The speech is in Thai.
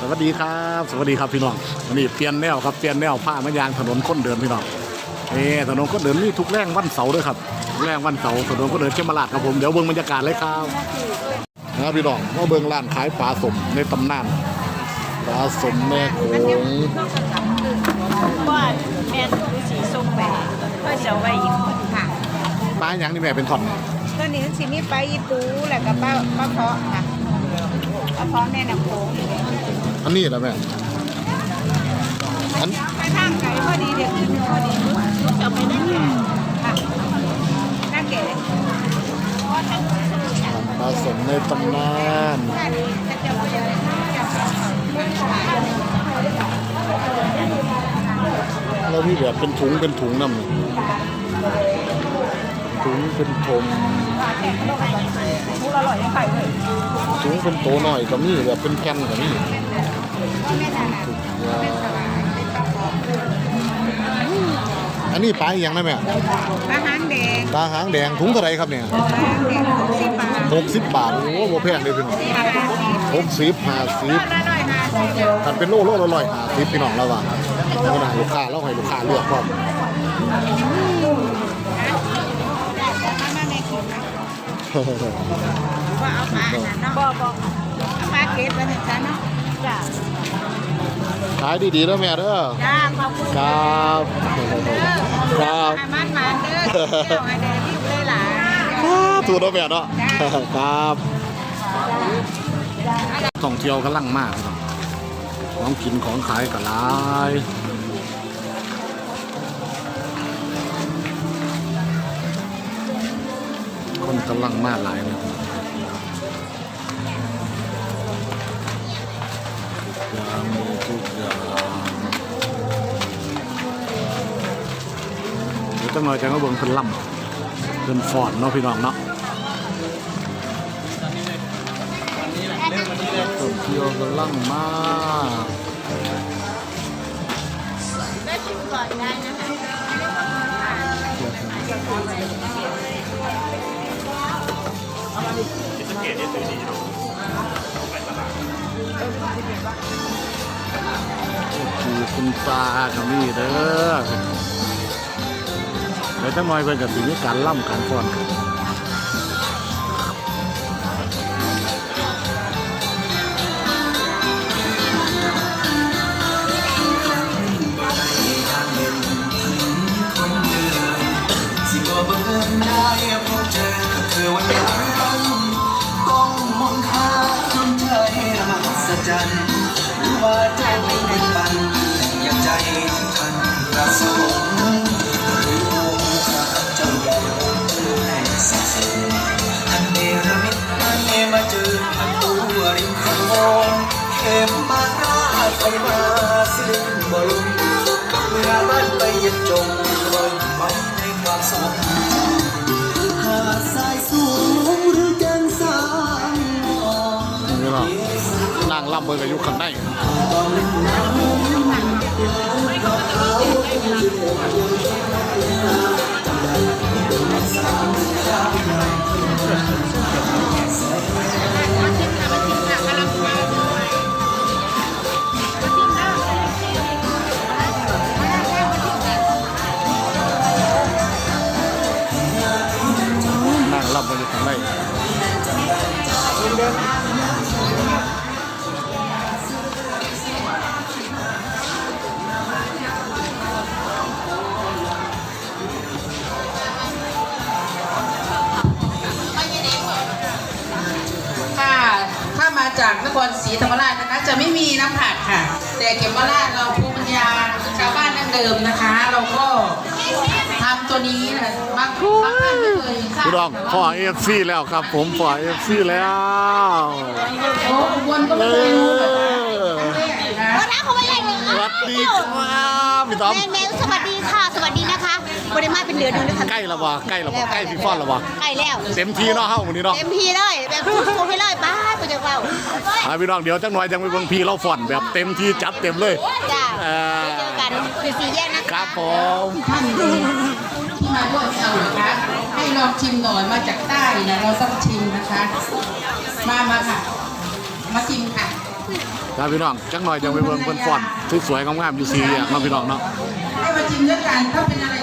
สวัสดีครับ สวัสดีครับพี่น้องวันนี้เปลี่ยนแนวครับเปลี่ยนแนวผ้ามายางถนนคนเดินพี่น้องเอ่ถนนคนเดินนี่ทุกแรงวันเสาร์ด้วยครับทุกแรงวันเสาร์ถนนคนเดินเขมราชครับผมเดี๋ยวเบิ่งบรรยากาศเลยครับนะครับพี่น้องมาเบิ่งร้านขายปลาสมในตำนานปลาสมแม่โขงว่าแม่คือสีส้มแปดก็จะเอาไว้อีกคนค่ะปลาอย่างนี่แม่เป็นท่อนตัวนี้สีนี้ไปอีตูแล้วก็ป้าป้าเพาะค่ะป้าเพาะแม่น้ำโขง อันนี้แหละแม่อันไปทางไก่พอดีเด็กขึ้นพอดีจะไปได้แก่ค่ะน่าเก๋ปลาสมในตำนานแล้วมีแบบเป็นถุงเป็นถุงน้ำ ถุงเป็นถมมูอร่อยยังไข่เลยถุงเป็นโตหน่อยก็มีแบบเป็นแผ่นก็มีแม่นานาอันนี้ปลาอหย่างนะแม่อาหารแดงปลาหางแดงถุงเท่าไหรครับเนี่ยอาหารแดงสิบบาทหกสิบบาทโอ้โหแพงเลยพี่น้องห้าสิบหกสิบห้าสิบละร้อยห้าสิบกันเป็นโลโลละร้อยห้าสิบพี่น้องแล้วว่าแล้วนะลูกค้าเราให้ลูกค้าเลือกพร้อม มาแม่กินนะว่าเอาปลาอันนั้นเนาะบ่บ่เอาปลาเก็บไว้ในจานเนาะจ้าขายดีๆแล้วแม่เด้อจ้าขอบคุณครับครับให้มันมาเด้อเที่ยวให้ได้รีบเลยหลายถูกแล้วแม่เนาะ ครับท่องเที่ยวกำลังมากครับของกินของขายก็หลาย คนกำลังมากหลายเลยยางมีทุกอย่างเดี๋ยวจังหน่อยจะมาเบิ่งเพิ่นล่ำเพิ่นฟอนเนาะพี่น้องเนาะท่องเที่ยวกำลังมากได้ชิมก่อนได้นะคะุณปลากับนี่เด้อเดี๋ยวจังหน่อยเพิ่นก็สิมีการล่ำการฟ้อนกันสิบ่บังเอิญได้พบเธอวันนั้นต้องมหัศจรรย์ว่าเจ้า นไปเย็นจงลอยไปในความสงบหาดทรายสูงหรือแก่นสางอ่อนนี่เนาะนางล่ำเบอร์ก็อยู่ข้างในนั่ง จากนครศรีธรรมราชนะคะ จะไม่มีน้ำผักค่ะ แต่เก็บมาราชเราภูมิปัญญาชาวบ้านดั้งเดิมนะคะ เราก็ทำตัวนี้นะบางบางท่านไม่เคยทราบพี่น้องพ่อเอฟซีแล้วครับ ผมพ่อเอฟซีแล้วโอ้อุบลก็เอไม่เคยรู้ ดีครับพี่ต้อมแม่แม่สวัสดีค่ะ สวัสดีนะคะบริมาเป็นเดือนหนึงนะคะใกล้และวะใกล้และวะใกล้พี่ฟ้อนและวะใกล้แล้วเต็มทีเนาะเฮ้าวันนี้เนาะเต็มทีเลยแบบสุดๆไปเลยป้าไปจากเราอ่าพี่น้องเดี๋ยวจังหน่อยจังไปเบิ่งพี่เราฟ้อนแบบเต็มที่จัดเต็มเลยจ้าเออเจอกันคือสี่แยกนะคะครับผมท่านที่มาร่วมเอานะคะให้ลองชิมหน่อยมาจากใต้นะเราต้องชิมนะคะ มามาค่ะ มาชิมค่ะ ไปครับพี่น้องจักหน่อยจะไปเบิ่งเพิ่นฟ้อนสวยๆงามๆอยู่สี่แยกเนาะพี่น้องเนาะให้มาชิมด้วยกันถ้าเป็นอะไร